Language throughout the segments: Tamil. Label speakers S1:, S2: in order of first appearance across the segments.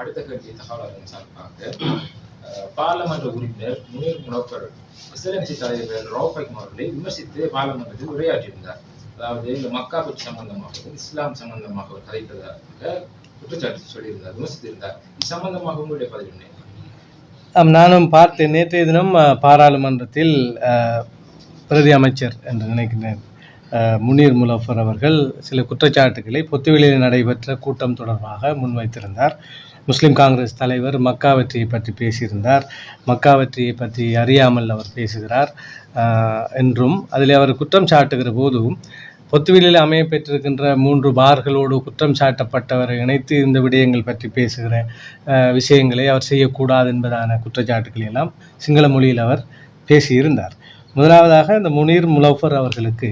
S1: அடுத்த கேள்வி தகவல் சார்பாக அஹ், பாராளுமன்ற உறுப்பினர் முனீர் முனோக்கர் எஸ்எல்எம்சி தலைவர் ரோஃபைக் அவர்களை விமர்சித்து பாராளுமன்றத்தில் உரையாற்றியிருந்தார். அதாவது இந்த மக்கா சம்பந்தமாகவும் இஸ்லாம் சம்பந்தமாகவும் அவர் கதைத்ததாக குற்றச்சாட்டு சொல்லியிருந்தார் விமர்சித்திருந்தார். இது சம்பந்தமாக உங்களுடைய பதிவு என்ன?
S2: நானும் பார்த்தேன் நேற்றைய தினம் பாராளுமன்றத்தில் பிரதி அமைச்சர் என்று நினைக்கின்றேன் முனீர் முலஃபர் அவர்கள் சில குற்றச்சாட்டுகளை பொத்துவெளியில் நடைபெற்ற கூட்டம் தொடர்பாக முன்வைத்திருந்தார். முஸ்லீம் காங்கிரஸ் தலைவர் மக்கா வெற்றியை பற்றி பேசியிருந்தார். மக்கா வெற்றியை பற்றி அறியாமல் அவர் பேசுகிறார். என்றும் அதில் அவர் குற்றம் சாட்டுகிற போதும் பொத்துவிலில் அமைய பெற்றிருக்கின்ற மூன்று பார்களோடு குற்றம் சாட்டப்பட்டவரை இணைத்து இந்த விடயங்கள் பற்றி பேசுகிற விஷயங்களை அவர் செய்யக்கூடாது என்பதான குற்றச்சாட்டுக்களை எல்லாம் சிங்கள மொழியில் அவர் பேசியிருந்தார். முதலாவதாக இந்த முனீர் முலஃபர் அவர்களுக்கு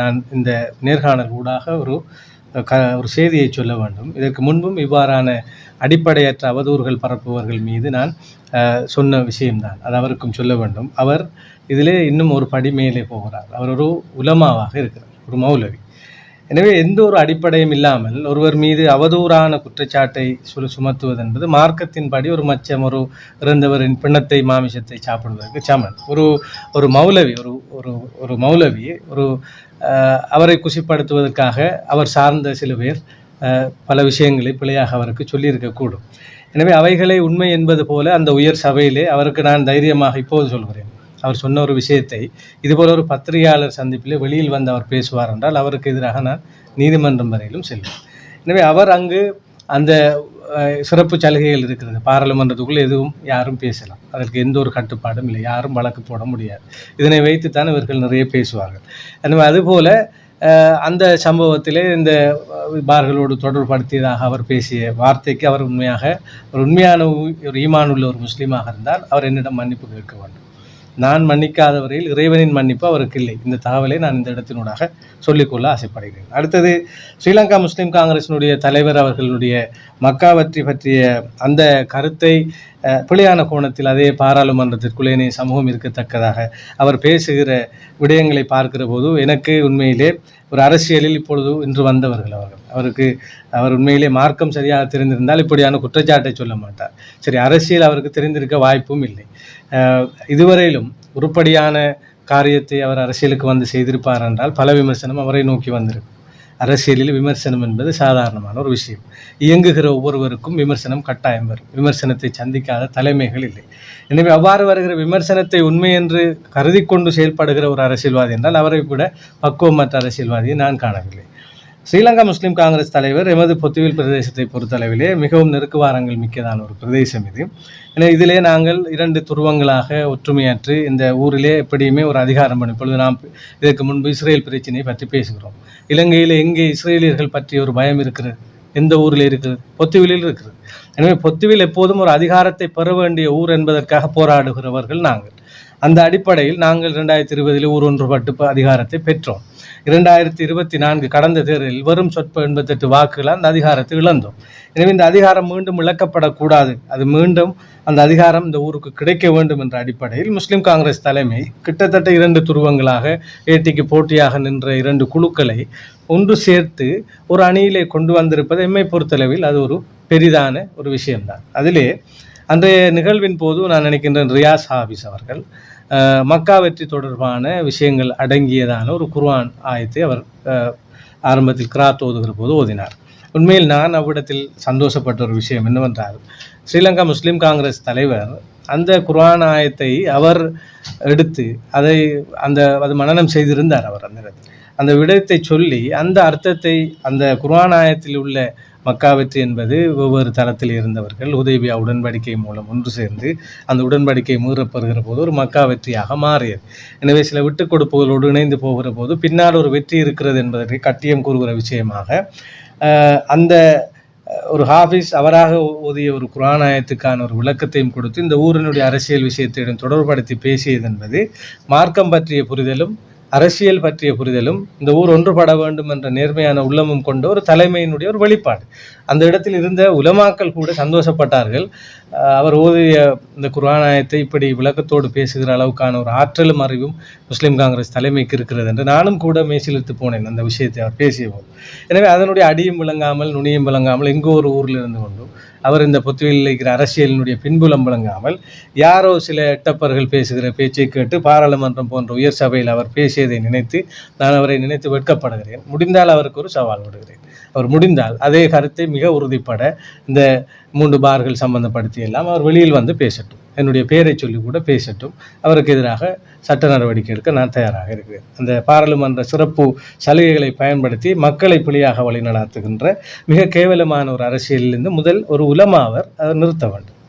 S2: நான் இந்த நேர்காணல் ஊடாக ஒரு க ஒரு செய்தியை சொல்ல வேண்டும். இதற்கு முன்பும் இவ்வாறான அடிப்படையற்ற அவதூறுகள் பரப்புபவர்கள் மீது நான் சொன்ன விஷயம்தான். அது அவருக்கும் சொல்ல வேண்டும். அவர் இதிலே இன்னும் ஒரு படி மேலே போகிறார். அவர் ஒரு உலமாவாக இருக்கிறார் ஒரு மௌலவி. எனவே எந்த ஒரு அடிப்படையும் இல்லாமல் ஒருவர் மீது அவதூறான குற்றச்சாட்டை சும சுமத்துவது என்பது மார்க்கத்தின்படி ஒரு மச்சம் ஒரு இறந்தவரின் பிணத்தை மாமிசத்தை சாப்பிடுவதற்கு சமன். ஒரு ஒரு மௌலவி ஒரு ஒரு ஒரு மௌலவி ஒரு அவரை குசிப்படுத்துவதற்காக அவர் சார்ந்த சில பேர் பல விஷயங்களை பிழையாக அவருக்கு சொல்லியிருக்கக்கூடும் எனவே அவைகளை உண்மை என்பது போல அந்த உயர் சபையிலே அவருக்கு நான் தைரியமாக இப்போது சொல்கிறேன். அவர் சொன்ன ஒரு விஷயத்தை இதுபோல ஒரு பத்திரிகையாளர் சந்திப்பிலே வெளியில் வந்து அவர் பேசுவார் என்றால் அவருக்கு எதிராக நான் நீதிமன்றம் வரையிலும் செல்வேன். எனவே அவர் அங்கு அந்த சிறப்பு சலுகைகள் இருக்கிறது. பாராளுமன்றத்துக்குள்ளே எதுவும் யாரும் பேசலாம். அதற்கு எந்த ஒரு கட்டுப்பாடும் இல்லை. யாரும் வழக்கு போட முடியாது. இதனை வைத்துத்தான் இவர்கள் நிறைய பேசுவார்கள். எனவே அதுபோல் அந்த சம்பவத்திலே இந்த பார்களோடு தொடர்படுத்தியதாக அவர் பேசிய வார்த்தைக்கு அவர் உண்மையாக ஒரு உண்மையான உ- ஒரு ஈமான் உள்ள ஒரு முஸ்லீமாக இருந்தால் அவர் என்னிடம் மன்னிப்பு கேட்க வேண்டும். நான் மன்னிக்காத வரையில் இறைவனின் மன்னிப்பு அவருக்கு இல்லை. இந்த தகவலை நான் இந்த இடத்தினூடாக சொல்லிக்கொள்ள ஆசைப்படுகிறேன். அடுத்தது ஸ்ரீலங்கா முஸ்லிம் காங்கிரசினுடைய தலைவர் அவர்களுடைய மக்காவற்றி பற்றிய அந்த கருத்தை பிழையான கோணத்தில் அதே பாராளுமன்றத்திற்குள்ளே சமூகம் இருக்கத்தக்கதாக அவர் பேசுகிற விடயங்களை பார்க்கிற போது எனக்கு உண்மையிலே ஒரு அரசியலில் இப்பொழுது இன்று வந்தவர்கள் அவர்கள். அவருக்கு அவர் உண்மையிலே மார்க்கம் சரியாக தெரிந்திருந்தால் இப்படியான குற்றச்சாட்டை சொல்ல மாட்டார். சரி அரசியல் அவருக்கு தெரிந்திருக்க வாய்ப்பும் இல்லை. இதுவரையிலும் உருப்படியான காரியத்தை அவர் அரசியலுக்கு வந்து செய்திருப்பார் என்றால் பல விமர்சனம் அவரை நோக்கி வந்திருக்கும். அரசியலில் விமர்சனம் என்பது சாதாரணமான ஒரு விஷயம். இயங்குகிற ஒவ்வொருவருக்கும் விமர்சனம் கட்டாயம் வரும். விமர்சனத்தை சந்திக்காத தலைமைகள் இல்லை. எனவே அவ்வாறு வருகிற விமர்சனத்தை உண்மை என்று கருதி கொண்டு செயல்படுகிற ஒரு அரசியல்வாதி என்றால் அவரை விட பக்குவமற்ற அரசியல்வாதியை நான் காணவில்லை. ஸ்ரீலங்கா முஸ்லீம் காங்கிரஸ் தலைவர் எமது பொத்துவில் பிரதேசத்தை பொறுத்தளவிலே மிகவும் நெருக்குவாரங்கள் மிக்கதான ஒரு பிரதேசம் இது. எனவே இதிலே நாங்கள் இரண்டு துருவங்களாக ஒற்றுமையாற்று இந்த ஊரிலே எப்படியுமே ஒரு அதிகாரம் பண்ணும் இப்பொழுது நாம் இதற்கு முன்பு இஸ்ரேல் பிரச்சனையை பற்றி பேசுகிறோம். இலங்கையில் எங்கே இஸ்ரேலியர்கள் பற்றி ஒரு பயம் இருக்கிறது? எந்த ஊரில் இருக்கிறது? பொத்துவிலில் இருக்கிறது. எனவே பொத்துவில் எப்போதும் ஒரு அதிகாரத்தை பெற வேண்டிய ஊர் என்பதற்காக போராடுகிறவர்கள் நாங்கள். அந்த அடிப்படையில் நாங்கள் இரண்டாயிரத்தி இருபதில் ஊரொன்றுபட்டு அதிகாரத்தை பெற்றோம். இரண்டாயிரத்தி இருபத்தி நான்கு கடந்த தேர்தலில் வெறும் சொற்ப எண்பத்தெட்டு வாக்குகள் அந்த அதிகாரத்தை இழந்தோம். எனவே இந்த அதிகாரம் மீண்டும் இழக்கப்படக்கூடாது. அது மீண்டும் அந்த அதிகாரம் இந்த ஊருக்கு கிடைக்க வேண்டும் என்ற அடிப்படையில் முஸ்லிம் காங்கிரஸ் தலைமை கிட்டத்தட்ட இரண்டு துருவங்களாக ஏடிக்கு போட்டியாக நின்ற இரண்டு குழுக்களை ஒன்று சேர்த்து ஒரு அணியிலே கொண்டு வந்திருப்பது எம்மை பொறுத்தளவில் அது ஒரு பெரிதான ஒரு விஷயம்தான். அதிலே அன்றைய நிகழ்வின் போது நான் நினைக்கின்றேன் ரியாஸ் ஹாபிஸ் அவர்கள் மக்கா வெற்றி தொடர்பான விஷயங்கள் அடங்கியதான ஒரு குர்ஆன் ஆயத்தை அவர் ஆரம்பத்தில் கிராத் ஓதுகிற போது ஓதினார். உண்மையில் நான் அவ்விடத்தில் சந்தோஷப்பட்ட ஒரு விஷயம் என்னவென்றால் ஸ்ரீலங்கா முஸ்லீம் காங்கிரஸ் தலைவர் அந்த குர்ஆன் ஆயத்தை அவர் எடுத்து அதை அந்த அது மனனம் செய்திருந்தார் அவர் அந்த நேரத்தில் அந்த விடயத்தை சொல்லி அந்த அர்த்தத்தை அந்த குர்ஆன் ஆயத்தில் உள்ள மக்கா வெற்றி என்பது ஒவ்வொரு தளத்தில் இருந்தவர்கள் உதவியா உடன்படிக்கை மூலம் ஒன்று சேர்ந்து அந்த உடன்படிக்கை மீறப்படுகிற போது ஒரு மக்கா வெற்றியாக மாறியது. எனவே சில விட்டுக் கொடுப்புகளோடு இணைந்து போகிற போது பின்னால் ஒரு வெற்றி இருக்கிறது என்பதற்கு கட்டியம் கூறுகிற விஷயமாக அந்த ஒரு ஹாஃபிஸ் அவராக ஓதிய ஒரு குரானாயத்துக்கான ஒரு விளக்கத்தையும் கொடுத்து இந்த ஊரினுடைய அரசியல் விஷயத்திடம் தொடர்படுத்தி பேசியது என்பது மார்க்கம் பற்றிய புரிதலும் அரசியல் பற்றிய புரிதலும் இந்த ஊர் ஒன்றுபட வேண்டும் என்ற நேர்மையான உள்ளமும் கொண்ட ஒரு தலைமையினுடைய ஒரு வெளிப்பாடு. அந்த இடத்தில் இருந்த உலமாக்கள் கூட சந்தோஷப்பட்டார்கள். அவர் ஓதிய இந்த குர்ஆனாயத்தை இப்படி விளக்கத்தோடு பேசுகிற அளவுக்கான ஒரு ஆற்றலும் அறிவும் முஸ்லீம் காங்கிரஸ் தலைமைக்கு இருக்கிறது என்று நானும் கூட மேசிலிருத்து போனேன். அந்த விஷயத்தை அவர் பேசிய போது எனவே அதனுடைய அடியும் விளங்காமல் நுனியும் விளங்காமல் எங்கோ ஒரு ஊரில் இருந்து கொண்டும் அவர் இந்த பொத்துவில் இருக்கிற அரசியலினுடைய பின்புலம் விளங்காமல் யாரோ சில எட்டப்பர்கள் பேசுகிற பேச்சை கேட்டு பாராளுமன்றம் போன்ற உயர் சபையில் அவர் பேசியதை நினைத்து நான் அவரை நினைத்து வெட்கப்படுகிறேன். முடிந்தால் அவருக்கு ஒரு சவால் விடுகிறேன். அவர் முடிந்தால் அதே கருத்தை மிக உறுதிப்பட இந்த மூன்று பார்கள் சம்பந்தப்படுத்தி எல்லாம் அவர் வெளியில் வந்து பேசட்டும். என்னுடைய பெயரை சொல்லி கூட பேசட்டும். அவருக்கு எதிராக சட்ட நடவடிக்கை எடுக்க நான் தயாராக இருக்கிறேன். அந்த பாராளுமன்ற சிறப்பு சலுகைகளை பயன்படுத்தி மக்களை பிழையாக வழிநடாத்துகின்ற மிக கேவலமான ஒரு அரசியலிருந்து முதல் ஒரு உலமாவர் அதை நிறுத்த வேண்டும்.